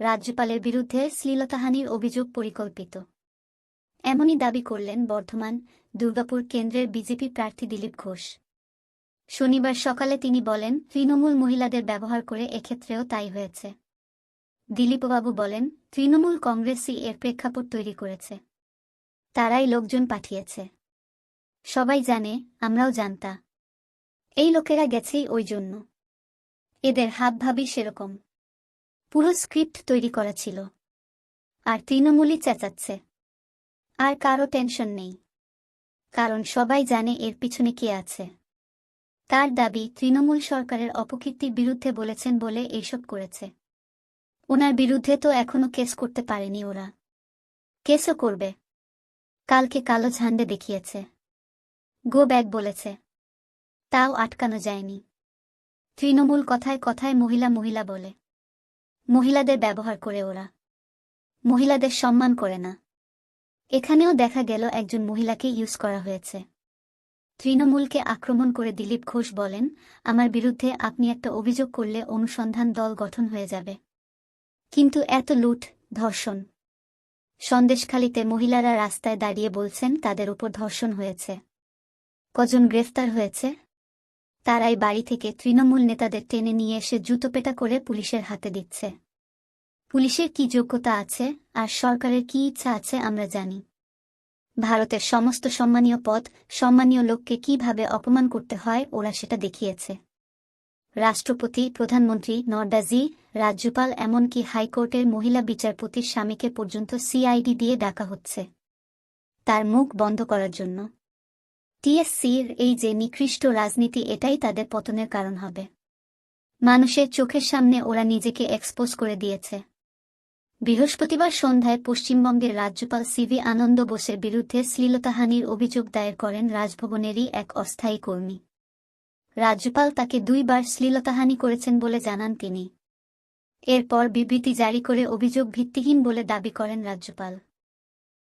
রাজ্যপালের বিরুদ্ধে শ্লীলতাহানির অভিযোগ পরিকল্পিত। এমনই দাবি করলেন বর্ধমান দুর্গাপুর কেন্দ্রের বিজেপি প্রার্থী দিলীপ ঘোষ। শনিবার সকালে তিনি বলেন, তৃণমূল মহিলাদের ব্যবহার করে এক্ষেত্রেও তাই হয়েছে। দিলীপবাবু বলেন, তৃণমূল কংগ্রেসই এর প্রেক্ষাপট তৈরি করেছে। তারাই লোকজন পাঠিয়েছে। সবাই জানে, আমরাও জানতা। এই লোকেরা গেছেই ওই জন্য। এদের হাবভাবই সেরকম। পুরো স্ক্রিপ্ট তৈরি করা ছিল। আর তৃণমূলই চেঁচাচ্ছে। আর কারও টেনশন নেই। কারণ সবাই জানে এর পিছনে কে আছে। তার দাবি, তৃণমূল সরকারের অপকীর্তির বিরুদ্ধে বলেছেন বলে এইসব করেছে। ওনার বিরুদ্ধে তো এখনও কেস করতে পারেনি ওরা। কেসও করবে। কালকে কালো ঝান্ডে দেখিয়েছে। গো ব্যাগ বলেছে। তাও আটকানো যায়নি। তৃণমূল কথায় কথায় মহিলা মহিলা বলে। মহিলাদের ব্যবহার করে ওরা। মহিলাদের সম্মান করে না। এখানেও দেখা গেল একজন মহিলাকে ইউজ করা হয়েছে। তৃণমূলকে আক্রমণ করে দিলীপ ঘোষ বলেন, আমার বিরুদ্ধে আপনি একটা অভিযোগ করলে অনুসন্ধান দল গঠন হয়ে যাবে। কিন্তু এত লুট, ধর্ষণ। সন্দেশখালিতে মহিলারা রাস্তায় দাঁড়িয়ে বলছেন, তাদের উপর ধর্ষণ হয়েছে। কজন গ্রেফতার হয়েছে? তারাই বাড়ি থেকে তৃণমূল নেতাদের টেনে নিয়ে এসে জুতোপেটা করে পুলিশের হাতে দিচ্ছে। পুলিশের কি যোগ্যতা আছে আর সরকারের কি ইচ্ছা আছে আমরা জানি। ভারতের সমস্ত সম্মানীয় পদ, সম্মানীয় লোককে কীভাবে অপমান করতে হয় ওরা সেটা দেখিয়েছে। রাষ্ট্রপতি, প্রধানমন্ত্রী নর্দাজি রাজ্যপাল এমনকি হাইকোর্টের মহিলা বিচারপতির স্বামীকে পর্যন্ত সিআইডি দিয়ে ডাকা হচ্ছে। তার মুখ বন্ধ করার জন্য। টিএসসির এই যে নিকৃষ্ট রাজনীতি, এটাই তাদের পতনের কারণ হবে। মানুষের চোখের সামনে ওরা নিজেকে এক্সপোজ করে দিয়েছে। বৃহস্পতিবার সন্ধ্যায় পশ্চিমবঙ্গের রাজ্যপাল সিভি আনন্দ বোসের বিরুদ্ধে শ্লীলতাহানির অভিযোগ দায়ের করেন রাজভবনেরই এক অস্থায়ী কর্মী। রাজ্যপাল তাকে দুইবার শ্লীলতাহানি করেছেন বলে জানান তিনি। এরপর বিবৃতি জারি করে অভিযোগ ভিত্তিহীন বলে দাবি করেন রাজ্যপাল।